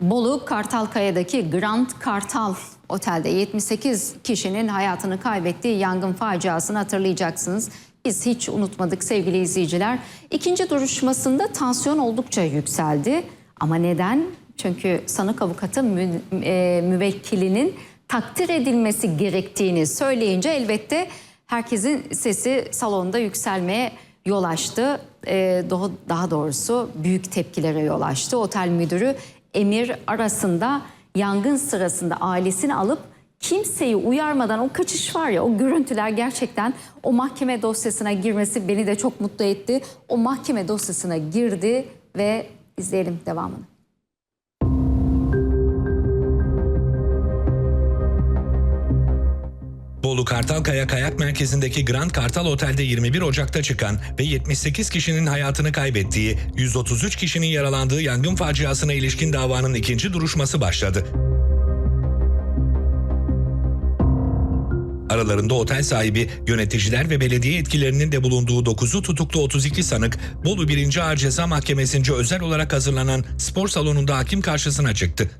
Bolu Kartalkaya'daki Grand Kartal Otel'de 78 kişinin hayatını kaybettiği yangın faciasını hatırlayacaksınız. Biz hiç unutmadık sevgili izleyiciler. İkinci duruşmasında tansiyon oldukça yükseldi. Ama neden? Çünkü sanık avukatı mü, e, müvekkilinin takdir edilmesi gerektiğini söyleyince elbette herkesin sesi salonda yükselmeye yol açtı. Daha, daha doğrusu büyük tepkilere yol açtı. Otel müdürü Emir arasında yangın sırasında ailesini alıp kimseyi uyarmadan o kaçış var ya o görüntüler gerçekten o mahkeme dosyasına girmesi beni de çok mutlu etti. O mahkeme dosyasına girdi ve izleyelim devamını. Bolu Kartalkaya Kayak Merkezi'ndeki Grand Kartal Otel'de 21 Ocak'ta çıkan ve 78 kişinin hayatını kaybettiği, 133 kişinin yaralandığı yangın faciasına ilişkin davanın ikinci duruşması başladı. Aralarında otel sahibi, yöneticiler ve belediye etkilerinin de bulunduğu 9'u tutuklu 32 sanık, Bolu 1. Ağır Ceza Mahkemesi'nce özel olarak hazırlanan spor salonunda hakim karşısına çıktı.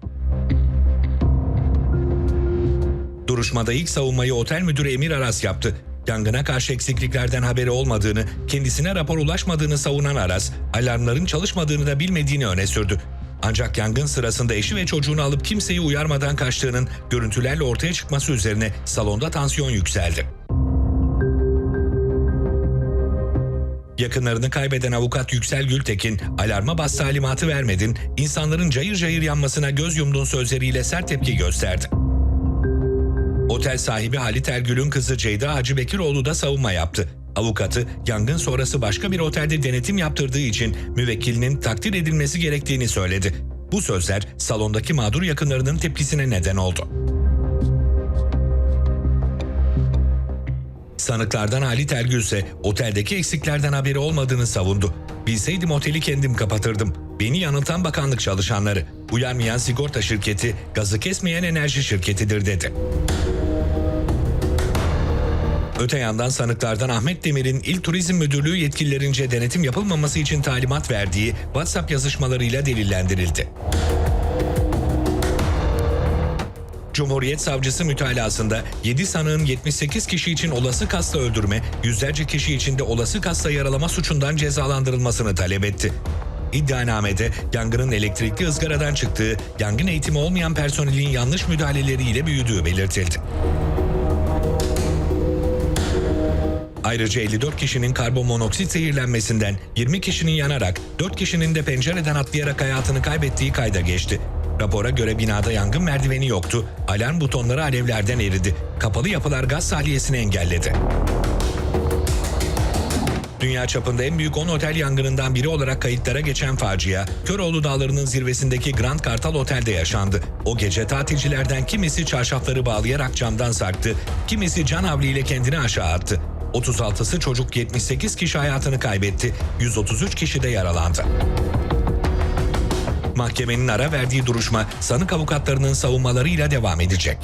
Duruşmada ilk savunmayı otel müdürü Emir Aras yaptı. Yangına karşı eksikliklerden haberi olmadığını, kendisine rapor ulaşmadığını savunan Aras, alarmların çalışmadığını da bilmediğini öne sürdü. Ancak yangın sırasında eşi ve çocuğunu alıp kimseyi uyarmadan kaçtığının görüntülerle ortaya çıkması üzerine salonda tansiyon yükseldi. Yakınlarını kaybeden avukat Yüksel Gültekin, alarma bas talimatı vermedin, insanların cayır cayır yanmasına göz yumduğun sözleriyle sert tepki gösterdi. Otel sahibi Halit Ergül'ün kızı Ceyda Hacı Bekiroğlu da savunma yaptı. Avukatı, yangın sonrası başka bir otelde denetim yaptırdığı için müvekkilinin takdir edilmesi gerektiğini söyledi. Bu sözler salondaki mağdur yakınlarının tepkisine neden oldu. Sanıklardan Halit Ergül ise oteldeki eksiklerden haberi olmadığını savundu. Bilseydim oteli kendim kapatırdım. Beni yanıltan bakanlık çalışanları. Uyarmayan sigorta şirketi, gazı kesmeyen enerji şirketidir dedi. Öte yandan sanıklardan Ahmet Demir'in İl Turizm Müdürlüğü yetkililerince denetim yapılmaması için talimat verdiği WhatsApp yazışmalarıyla delillendirildi. Cumhuriyet Savcısı mütalasında 7 sanığın 78 kişi için olası kasta öldürme, yüzlerce kişi için de olası kasta yaralama suçundan cezalandırılmasını talep etti. İddianamede yangının elektrikli ızgaradan çıktığı, yangın eğitimi olmayan personelin yanlış müdahaleleriyle büyüdüğü belirtildi. Ayrıca 54 kişinin karbonmonoksit zehirlenmesinden, 20 kişinin yanarak, 4 kişinin de pencereden atlayarak hayatını kaybettiği kayda geçti. Rapora göre binada yangın merdiveni yoktu, alarm butonları alevlerden eridi, kapalı yapılar gaz sahliyesini engelledi. Dünya çapında en büyük 10 otel yangınından biri olarak kayıtlara geçen facia, Köroğlu Dağları'nın zirvesindeki Grand Kartal Otel'de yaşandı. O gece tatilcilerden kimisi çarşafları bağlayarak camdan sarktı, kimisi can havliyle kendini aşağı attı. 36'sı çocuk 78 kişi hayatını kaybetti, 133 kişi de yaralandı. Mahkemenin ara verdiği duruşma sanık avukatlarının savunmalarıyla devam edecek.